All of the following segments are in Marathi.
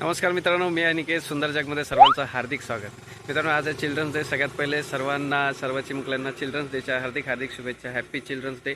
नमस्कार मित्रांनो मी अनिकेत सुंदर जगमध्ये सर्वांचं हार्दिक स्वागत. मित्रांनो आज चिल्ड्रन्स डे सगळ्यात पहिले सर्वांना सर्व चिमुकल्यांना चिल्ड्रन्स डेच्या हार्दिक हार्दिक शुभेच्छा. हॅप्पी चिल्ड्रन्स डे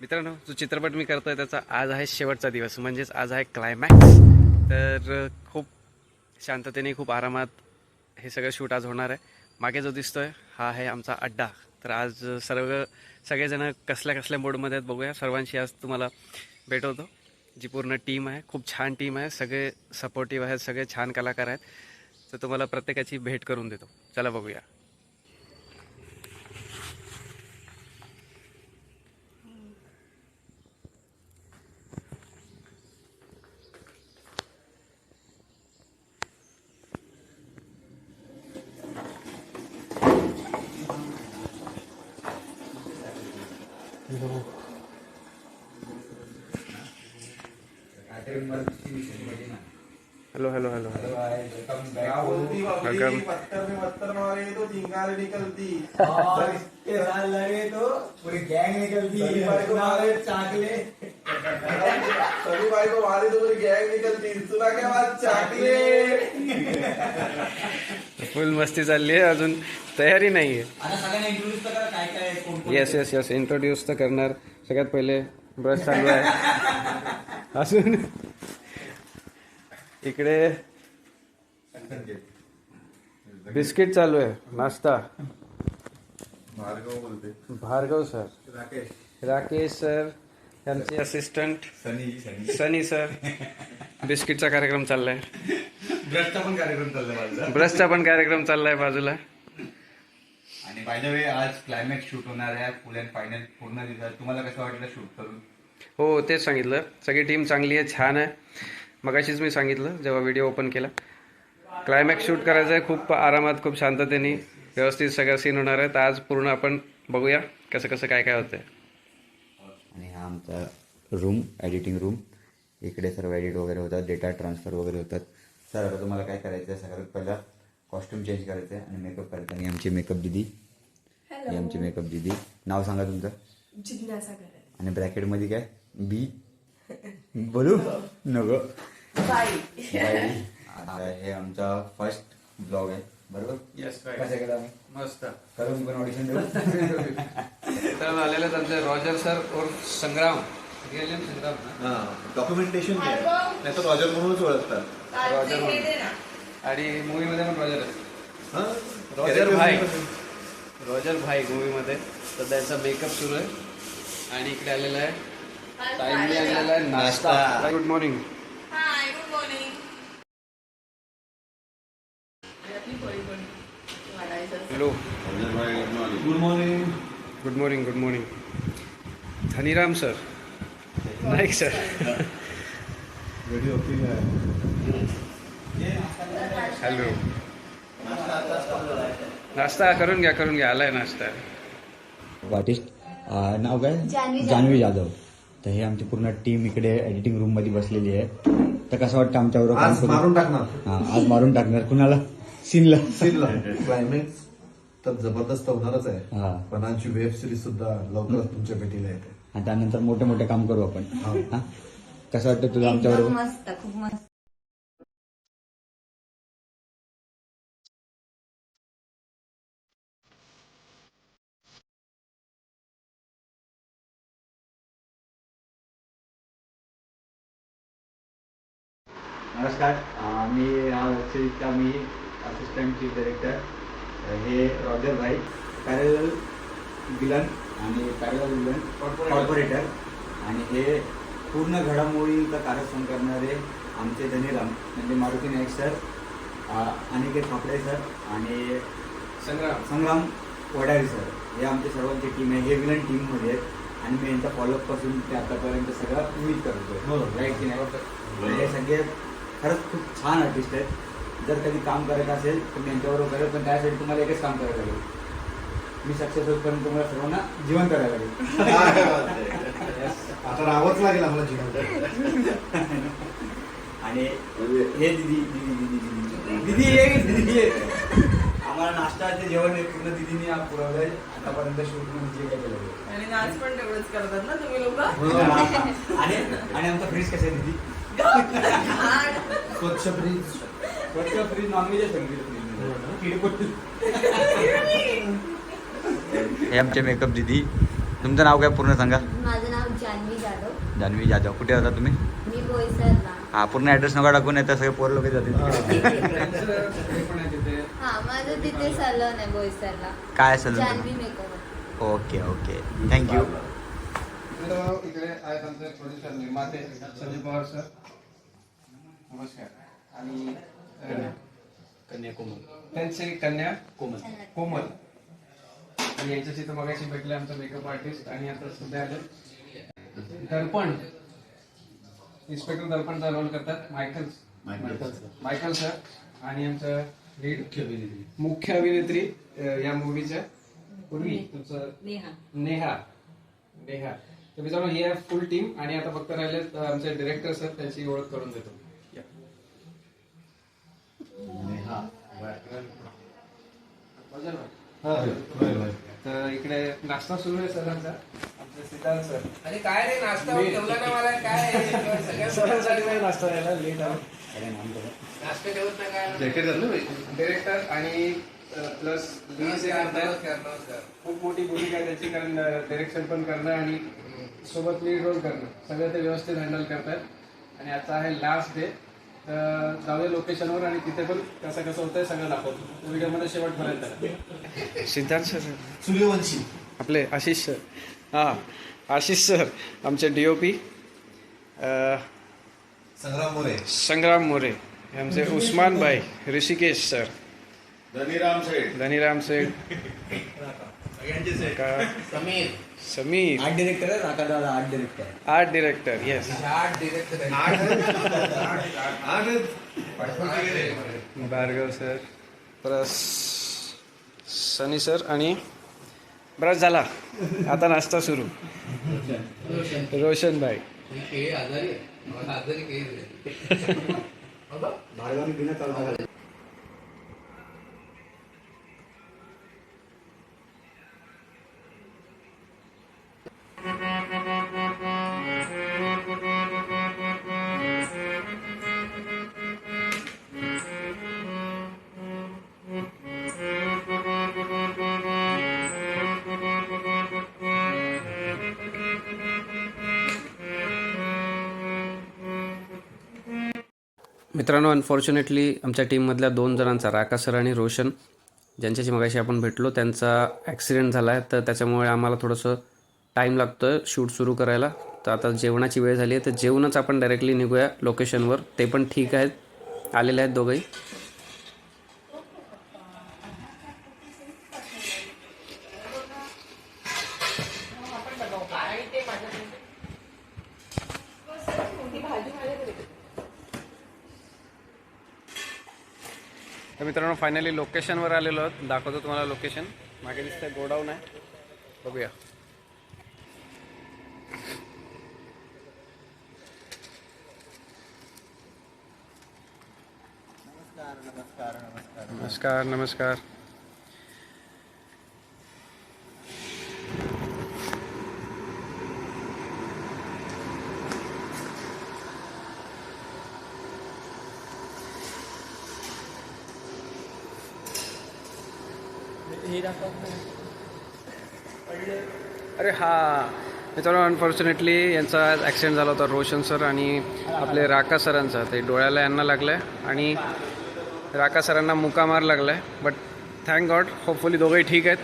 मित्रांनो जो चित्रपट मी करतो आहे त्याचा आज आहे शेवटचा दिवस म्हणजेच आज आहे क्लायमॅक्स तर खूप शांततेने खूप आरामात हे सगळं शूट आज होणार आहे. मागे जो दिसतो आहे हा आहे आमचा अड्डा. तर आज सर्व सगळेजण कसल्या कसल्या मोडमध्ये आहेत बघूया. सर्वांशी आज तुम्हाला भेटवतो. जी पूर्ण टीम आहे खूप छान टीम आहे सगळे सपोर्टिव्ह आहेत सगळे छान कलाकार आहेत. तर तुम्हाला प्रत्येकाची भेट करून देतो. चला बघूया. हॅलो हॅलो हॅलो क्या बोलती बाबरी Welcome. पत्थर में पत्थर मारे तो चिंगारी निकलती। और इसके साथ लगे तो पूरी गैंग निकलती सभी भाई को मारे। चाकले। सभी भाई को मारे तो पूरी गैंग निकलती। सुना क्या बात? चाकले। फुल मस्ती चालली आहे अजून तयारी नाही आहे. आता सगळ्यांना इंट्रोड्यूस तर करा काय काय कोण कोण येस येस येस इंट्रोड्यूस तर करणार. सगळ्यात पहिले ब्रश चालू आहे. अजून? इकडे बिस्किट चालू आहे नाश्ता. भार्गव बोलते भार्गव सर. राकेश. राकेश सर त्यांचे असिस्टंट सनी सनी. सनी सर. बिस्किटचा कार्यक्रम चाललाय. ब्रशचा पण कार्यक्रम चाललाय माझा. ब्रशचा पण कार्यक्रम चाललाय बाजूला. आणि बाय द वे आज क्लायमॅक्स शूट होणार आहे. फुल अँड फायनल पूर्ण दिवसात. तुम्हाला कसं वाटलं शूट करून? हो तेच सांगितलं. सगळी टीम चांगली आहे छान आहे. मगाशीच मी सांगितलं जेव्हा व्हिडिओ ओपन केला. क्लायमॅक्स शूट करायचं आहे खूप आरामात खूप शांततेने. व्यवस्थित सगळं सीन होणार आहे. तर आज पूर्ण आपण बघूया कसं कसं काय काय होतंय. आणि हा आमचा रूम एडिटिंग रूम इकडे सर्व एडिट वगैरे होतात डेटा ट्रान्सफर वगैरे होतात. सर आता तुम्हाला काय करायचं आहे सगळ्यात पहिला कॉस्ट्युम चेंज करायचं आहे आणि मेकअप करताना आमची मेकअप दिदी. ही आमची मेकअप दिदी. नाव सांगा तुमचं. जिज्ञासा आणि ब्रॅकेटमध्ये काय? बी बोलू? नको. आता हे आमचा फर्स्ट ब्लॉग आहे. बरोबर? येस कसं केलं आम्ही? मस्त. करून पण ऑडिशन देऊ? तर आलेले त्यांचे रॉजर सर और संग्राम? डॉक्युमेंटेशन नाही तर रॉजर म्हणूनच ओळखतात. रॉजर हे दे ना. आणि मूवीमध्ये पण रॉजर आहे. हा? रॉजर भाई. रॉजर भाई मूवीमध्ये तर त्यांचा मेकअप सुरू आहे. आणि इकडे आलेला आहे. टाइमली आलेला आहे नाश्ता. Good morning hi good morning hello good morning good morning good morning Dhaniram sir Naik sir hello नाश्ता करून घ्या करून घ्या. आलाय नाश्ता. नाव काय? जान्हवी जाधव. जान्हवी जाधव. तर हे आमची पूर्ण टीम इकडे एडिटिंग रूममध्ये बसलेली आहे. तर कसं वाटतं आमच्याबरोबर काम आज करून? मारून टाकणार. हा, आज मारून टाकणार. कुणाला? सीनला. सीनला. क्लायमॅक्स तर जबरदस्त होणारच आहे. हा. पण आमची वेब सिरीज सुद्धा लवकरच तुमच्या भेटीला येते. आणि त्यानंतर मोठे मोठे काम करू आपण. हा. हा? कसं वाटतं तुला एकदम आमच्याबरोबर? मस्त खूप मस्त. वेबसिरीजचा मी असिस्टंट चीफ डिरेक्टर हे रॉजर भाई पॅरेल विलन आणि पॅरेल विलन कॉर्पोरेटर आणि हे पूर्ण घडामोडीचं कार्यक्रम करणारे आमचे धनीराम म्हणजे मारुती नाईक सर अनिकेत खापडे सर आणि संग्राम. संग्राम वडारी सर. हे आमचे सर्वांची टीम आहे. हे विलन टीममध्ये आहेत. आणि मी यांच्या फॉलोअपपासून ते आतापर्यंत सगळं विविध करतो. राईट की नाही? हे सगळे खरंच खूप छान आर्टिस्ट आहेत. जर कधी काम करायचं असेल तर मी यांच्याबरोबर करेल पण त्यासाठी तुम्हाला एकच काम करायला लागेल मी सक्सेस होईपर्यंत तुम्हाला सर्वांना जीवन करायला लागेल. आता राहावंच लागेल आम्हाला जीवन आणि हे दिदी दिदी दिदी दिदी. दिदी ये दिदी ये. आम्हाला नाश्ता ते जेवण हे पूर्ण दिदीने पुरवलंय. आतापर्यंत शूटमध्ये जे काय केलं. आणि नाच पण तेवढंच करतात ना तुम्ही लोक? आणि आणि आमचा फ्रीज कसा आहे दिदी? स्वच्छ ब्रिज स्वच्छ नॉनव्हेज हे आमचे मेकअप दिदी. तुमचं नाव काय पूर्ण सांगा? माझं नाव जान्हवी जाधव. जान्हवी जाधव. कुठे राहता तुम्ही? मी बोईसरला. हा पूर्ण ऍड्रेस नका टाकून येतं सगळे पोर लोक हा. माझं तिथे सलून आहे बोईसरला. काय असेल Janhavi makeup okay okay. Thank you तर इकडे आहेत आमचे प्रोड्युसर निर्माते संजय पवार सर नमस्कार. आणि कन्या. कोमल. त्यांची कन्या कोमल. कोमल. आणि यांच्याशी तर मगाशी भेटले आमचं मेकअप आर्टिस्ट आणि आता सध्या आले. दर्पण. इन्स्पेक्टर दर्पणचा रोल करतात. मायकल मायकल सर आणि आमचं लीड मुख्य अभिनेत्री. या मूवीच्या पूर्वी तुमचं नेहा. नेहा. नेहा. तर मित्रांनो ही आहे फुल टीम आणि आता फक्त राहिले आमचे डिरेक्टर सर त्यांची ओळख करून देतो. तर इकडे नाश्ता सुरू आहे सरांचा. आमचे सिद्धार्थ सर. आणि काय रे नाश्ता ठेवला ना मला? काय? सगळ्या सरांसाठी नाही नाश्ता राहिला लेट आला. नाश्ता ठेवत नाही काय? डिरेक्टर आणि प्लस खूप मोठी भूमिका आहे त्याची कारण डिरेक्शन पण करणं आणि सोबत लीड रोल करणं. सगळं ते व्यवस्थित हँडल करतात. आणि आजचा आहे लास्ट डे जाऊया लोकेशनवर आणि तिथे पण कसं कसं होतंय सगळं दाखवतो. व्हिडिओमध्ये शेवटपर्यंत. सिद्धार्थ सर. सूर्यवंशी. आपले आशिष सर. हां आशिष सर आमचे D O P Sangram More. Sangram More आमचे उस्मान भाई ऋषिकेश सर. धनीराम शेठ. धनीराम का? समीर. समीर. आर्ट डिरेक्टर आहे राका दादा art director art director yes art director Bhargav sir. परत सनी सर आणि बराच झाला. आता नाश्ता सुरू. रोशन भाई. भार्गवनी बिना चालू मित्रांनो अनफॉर्च्युनेटली आमच्या टीममधल्या दोन जणांचा राका सर आणि रोशन ज्यांच्याशी मगाशी आपण भेटलो त्यांचा ॲक्सिडेंट झाला आहे तर त्याच्यामुळे आम्हाला थोडंसं टाईम लागतो आहे शूट सुरू करायला. तर आता जेवणाची वेळ झाली आहे. तर जेवणच आपण डायरेक्टली निघूया लोकेशनवर ते पण ठीक आहेत. आलेले आहेत दोघंही. मित्रांनो फायनली लोकेशनवर आलेलो आहोत. दाखवतो तुम्हाला लोकेशन मागे दिसतं गोडाऊन आहे. बघूया. नमस्कार नमस्कार. अरे हा मित्रांनो अनफॉर्च्युनेटली यांचा ॲक्सिडेंट झाला होता रोशन सर आणि आपले राका सरांचा. ते डोळ्याला यांना लागलं आहे आणि राका सरांना मुका मार लागला आहे बट थँक गॉड होपफुली दोघंही ठीक आहेत.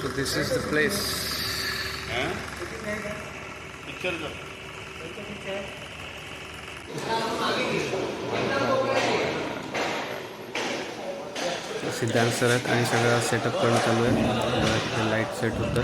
So this is the. Place Siddhant sir आहेत आणि सगळं सेटअप करणं चालू आहे. लाइट सेट होतं.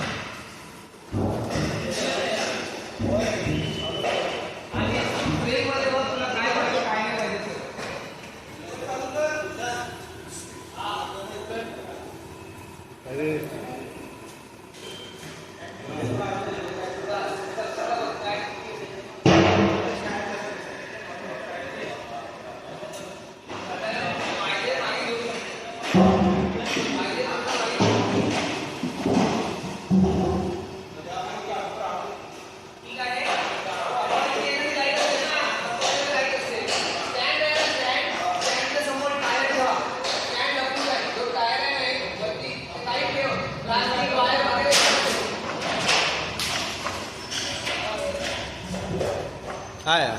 हा यार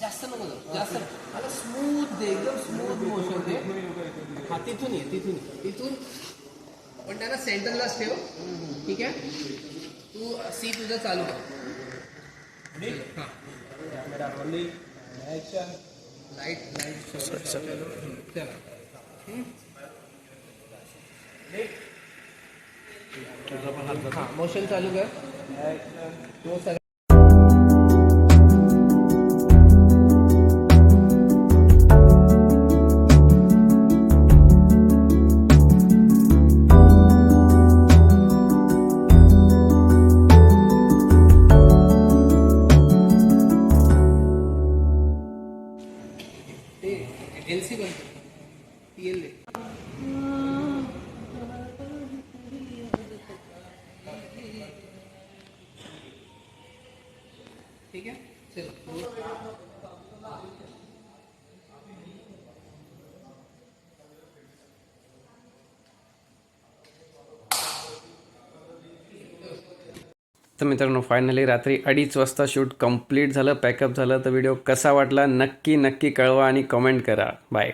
जास्त नको जास्त आता स्मूथ दे एकदम स्मूथ मोशन दे. हा तिथून ये तिथून ये. तिथून. पण त्यांना सेंटरलाच ठेव. ठीक आहे? तू सी तुझं चालू कर. हा. लाइट लाइट चला. हा मोशन चालू कर. तो ठीक है चलो. तर मित्रांनो फायनली रात्री अडीच वाजता शूट कंप्लीट झालं पॅकअप झालं. तर व्हिडिओ कसा वाटला? नक्की नक्की कळवा आणि कमेंट करा. बाय